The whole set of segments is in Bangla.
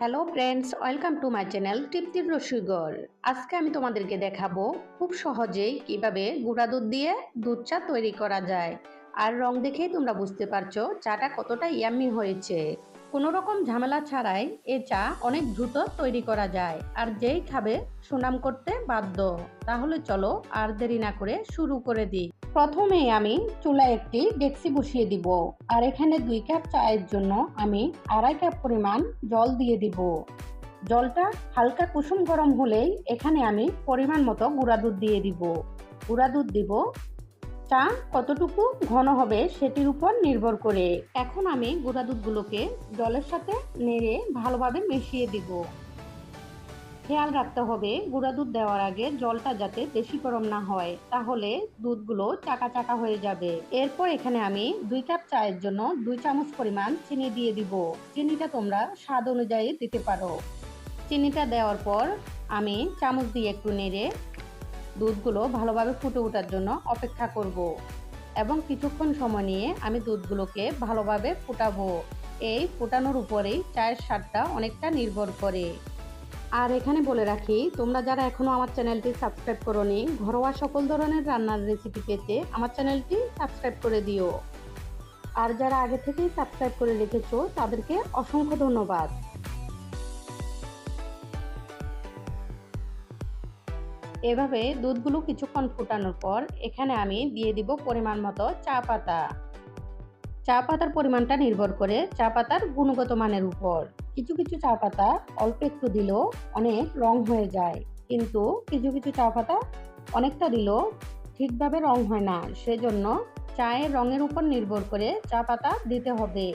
Hello friends welcome to my channel তৃপ্তির রসুইগর আজকে আমি তোমাদেরকে দেখাবো খুব সহজেই কীভাবে গুঁড়া দুধ দিয়ে দুধ চা তৈরি করা যায়। আর রং দেখেই তোমরা বুঝতে পারছ চাটা কতটা ইয়াম্মি হয়েছে। কোনো রকম ঝামেলা ছাড়াই এ চা অনেক দ্রুত তৈরি করা যায়। আর যেই খাবে সুনাম করতে বাধ্য। তাহলে চলো আর দেরি না করে শুরু করে দিই। প্রথমে আমি চুলায় একটি ডেক্সি বসিয়ে দিব। আর এখানে দুই কাপ চায়ের জন্য আমি আড়াই কাপ পরিমাণ জল দিয়ে দিব। জলটা হালকা কুসুম গরম হলেই এখানে আমি পরিমাণ মতো গুঁড়া দুধ দিয়ে দিব। গুঁড়া দুধ দিব চা কতটুকু ঘন হবে সেটির উপর নির্ভর করে। এখন আমি গুঁড়া দুধগুলোকে জলের সাথে নেড়ে ভালোভাবে মিশিয়ে দিব। খেয়াল রাখতে হবে, গুঁড়া দুধ দেওয়ার আগে জলটা যাতে বেশি গরম না হয়, তাহলে দুধগুলো চাকা চাকা হয়ে যাবে। এরপর এখানে আমি দুই কাপ চায়ের জন্য দুই চামচ পরিমাণ চিনি দিয়ে দিব। চিনিটা তোমরা স্বাদ অনুযায়ী দিতে পারো। চিনিটা দেওয়ার পর আমি চামচ দিয়ে একটু নেড়ে দুধগুলো ভালোভাবে ফুটে ওঠার জন্য অপেক্ষা করব। এবং কিছুক্ষণ সময় নিয়ে আমি দুধগুলোকে ভালোভাবে ফুটাবো। এই ফুটানোর উপরেই চায়ের স্বাদটা অনেকটা নির্ভর করে। আর এখানে বলে রাখি, তোমরা যারা এখনও আমার চ্যানেলটি সাবস্ক্রাইব করোনি, ঘরোয়া সকল ধরনের রান্নার রেসিপি পেতে আমার চ্যানেলটি সাবস্ক্রাইব করে দিও। আর যারা আগে থেকেই সাবস্ক্রাইব করে রেখেছো, তাদেরকে অসংখ্য ধন্যবাদ। এভাবে দুধগুলো কিছুক্ষণ ফুটানোর পর এখানে আমি দিয়ে দিব পরিমাণ মতো চা পাতা। চা পাতার পরিমাণটা নির্ভর করে চা পাতার গুণগত মানের উপর। কিছু কিছু চা পাতা অল্প একটু দিলেও অনেক রং হয়ে যায়, কিন্তু কিছু কিছু চা পাতা অনেকটা দিলেও ঠিকভাবে রং হয় না। সেজন্য চায়ের রঙের উপর নির্ভর করে চা পাতা দিতে হবে।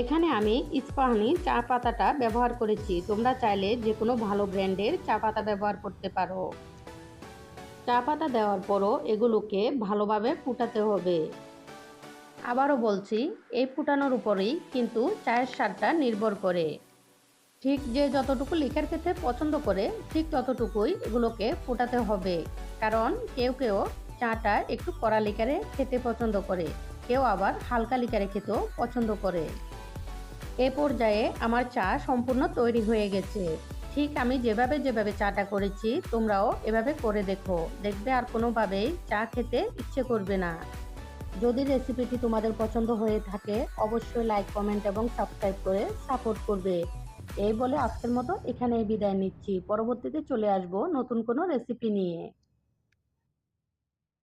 এখানে আমি ইস্পাহানি চা পাতাটা ব্যবহার করেছি। তোমরা চাইলে যে কোনো ভালো ব্র্যান্ডের চা পাতা ব্যবহার করতে পারো। চা পাতা দেওয়ার পরও এগুলোকে ভালোভাবে ফুটাতে হবে। আবারও বলছি, এই ফুটানোর উপরেই কিন্তু চায়ের স্বাদটা নির্ভর করে। ঠিক যে যতটুকু লিকার খেতে পছন্দ করে, ঠিক ততটুকুই এগুলোকে ফোটাতে হবে। কারণ কেউ কেউ চাটা একটু কড়া লিকারে খেতে পছন্দ করে, কেউ আবার হালকা লিকারে খেতেও পছন্দ করে। এ পর্যায়ে আমার চা সম্পূর্ণ তৈরি হয়ে গেছে। ঠিক আমি যেভাবে যেভাবে চাটা করেছি, তোমরাও এভাবে করে দেখো। দেখবে আর কোনোভাবেই চা খেতে ইচ্ছে করবে না। যদি রেসিপিটি তোমাদের পছন্দ হয়ে থাকে, অবশ্যই লাইক কমেন্ট এবং সাবস্ক্রাইব করে সাপোর্ট করবে। এই বলে আজকের মতো এখানেই বিদায় নিচ্ছি। পরবর্তীতে চলে আসব নতুন কোনো রেসিপি নিয়ে।